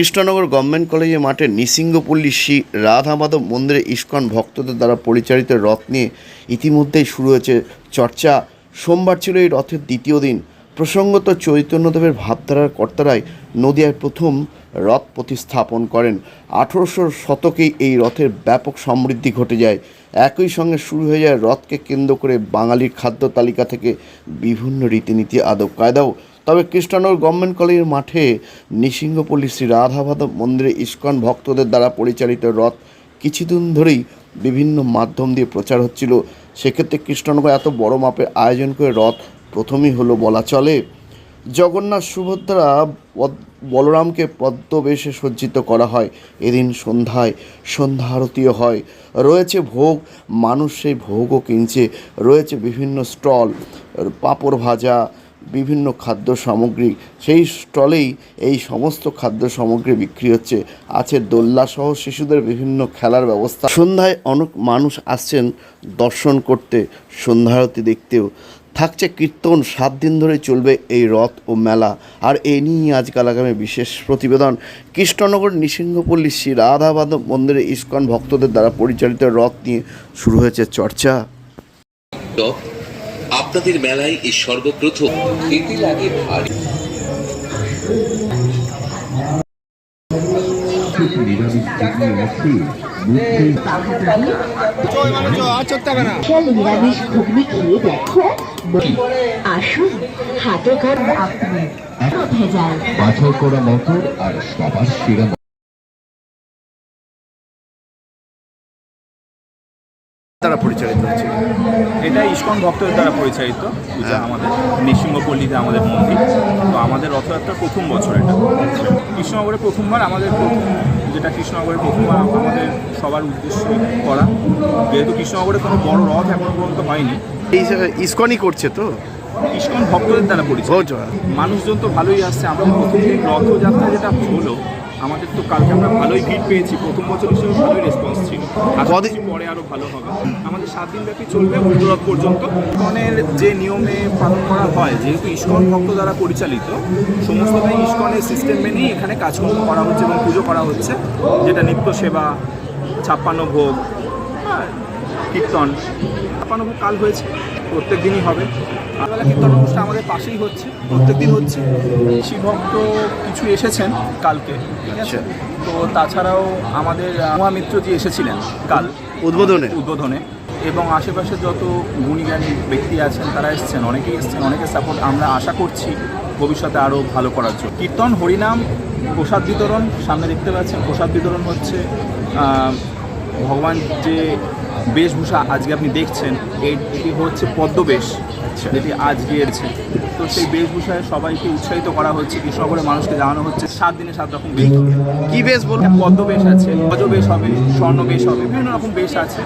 Krishnanagar government কলেজের মাঠে নৃসিংহপল্লী শ্রী রাধা মাধব মন্দিরে ইস্কন ভক্তদের দ্বারা পরিচালিত রথ নিয়ে ইতিমধ্যেই শুরু হয়েছে চর্চা। সোমবার ছিল এই রথের দ্বিতীয় দিন। প্রসঙ্গত চৈতন্যদেবের ভাবধারার কর্তারাই নদিয়ায় প্রথম রথ প্রতিস্থাপন করেন। আঠেরোশো শতকেই এই রথের ব্যাপক সমৃদ্ধি ঘটে যায়। একই সঙ্গে শুরু হয়ে যায় রথকে কেন্দ্র করে বাঙালির খাদ্য তালিকা থেকে বিভিন্ন রীতিনীতি আদব কায়দাও তবে কৃষ্ণনগর গভর্নমেন্ট কলেজের মাঠে নৃসিংহপল্লী শ্রী রাধামাধব মন্দিরে ইস্কন ভক্তদের দ্বারা পরিচালিত রথ কিছুদিন ধরেই বিভিন্ন মাধ্যম দিয়ে প্রচার হচ্ছিল। সেক্ষেত্রে কৃষ্ণনগর এত বড় মাপের আয়োজন করে রথ প্রথমেই হলো বলা চলে। জগন্নাথ সুভদ্রা বলরামকে পদ্মবেশে সজ্জিত করা হয়। এদিন সন্ধ্যায় সন্ধ্যা আরতিও হয়। রয়েছে ভোগ, মানুষ সেই ভোগও কিনছে। রয়েছে বিভিন্ন স্টল, পাঁপড় ভাজা বিভিন্ন খাদ্য সামগ্রী, সেই স্টলেই এই সমস্ত খাদ্য সামগ্রী বিক্রি হচ্ছে। আছে দোল্লাসহ শিশুদের বিভিন্ন খেলার ব্যবস্থা। সন্ধ্যায় অনেক মানুষ আসছেন দর্শন করতে সন্ধ্যারতি দেখতেও। থাকছে কীর্তন, সাত দিন ধরে চলবে এই রথ ও মেলা। আর এ নিয়েই আজকাল আগামী বিশেষ প্রতিবেদন। কৃষ্ণনগর নৃসিংহপল্লী শ্রী রাধাবাদব মন্দিরে ইস্কন ভক্তদের দ্বারা পরিচালিত রথ নিয়ে শুরু হয়েছে চর্চা। আপনাদের মেলায় এই সর্বপ্রথম। খেতে লাগে ভারী। নিরামিষ ঘুগনি খেয়ে দেখো আসুন হাতে কর আপনি। ভেজাল পাথর করা মটর আর সবার সেরা দ্বারা পরিচালিত হচ্ছে এটা ইস্কন ভক্তদের দ্বারা পরিচালিত পূজা আমাদের নৃসিংহপল্লীতে আমাদের মন্দির। তো আমাদের রথযাত্রার প্রথম বছর এটা। কৃষ্ণনগরে প্রথমবার আমাদের প্রথম যেটা কৃষ্ণনগরে প্রথমবার আমাদের সবার উদ্দেশ্য করা। যেহেতু কৃষ্ণনগরে কোনো বড় রথ এখনও পর্যন্ত হয়নি। এই ইস্কনই করছে তো? ইস্কন ভক্তদের দ্বারা পরিচালিত। মানুষজন তো ভালোই আসছে। আমাদের প্রথম রথযাত্রা যেটা হলো আমাদের তো কালকে আমরা ভালোই গিট পেয়েছি। প্রথম বছর হিসেবে ভালোই রেসপন্স ছিল। কদিন- পরে আরও ভালো হবে। আমাদের সাত দিন ব্যাপী চলবে উত্তরাধ পর্যন্ত। ইস্কনের যে নিয়মে পালন করা হয় যেহেতু ইস্কন ভক্ত দ্বারা পরিচালিত সমস্তটাই ইস্কনের সিস্টেম মেনেই এখানে কাজকর্ম করা হচ্ছে এবং পুজো করা হচ্ছে। যেটা নিত্য সেবা ছাপ্পান্ন ভোগ কীর্তন ছাপ্পান্ন কাল হয়েছে প্রত্যেক দিনই হবে। সকালবেলা কীর্তন অনুষ্ঠান আমাদের পাশেই হচ্ছে প্রত্যেক দিন হচ্ছে। শিবভক্ত কিছু এসেছেন কালকে ঠিক আছে? তো তাছাড়াও আমাদের মহামিত্রজি এসেছিলেন কাল। উদ্বোধনে? উদ্বোধনে। এবং আশেপাশে যত গুণীজ্ঞানী ব্যক্তি আছেন তারা এসছেন অনেকেই এসছেন অনেকের সাপোর্ট আমরা আশা করছি ভবিষ্যতে আরও ভালো করার জন্য। কীর্তন হরিনাম প্রসাদ বিতরণ সামনে দেখতে পাচ্ছেন প্রসাদ বিতরণ হচ্ছে ভগবান যে বেশভূষা আজকে আপনি দেখছেন এটি হচ্ছে পদ্মবেশ যেটি আজকে গিয়েছে। তো সেই বেশভূষায় সবাইকে উৎসাহিত করা হচ্ছে কৃষ্ণনগরের মানুষকে জানানো হচ্ছে সাত দিনে সাত রকম বেশ। কি বেশ বলবেন পদ্মবেশ আছে গজবেশ হবে স্বর্ণবেশ হবে বিভিন্ন রকম বেশ আছে।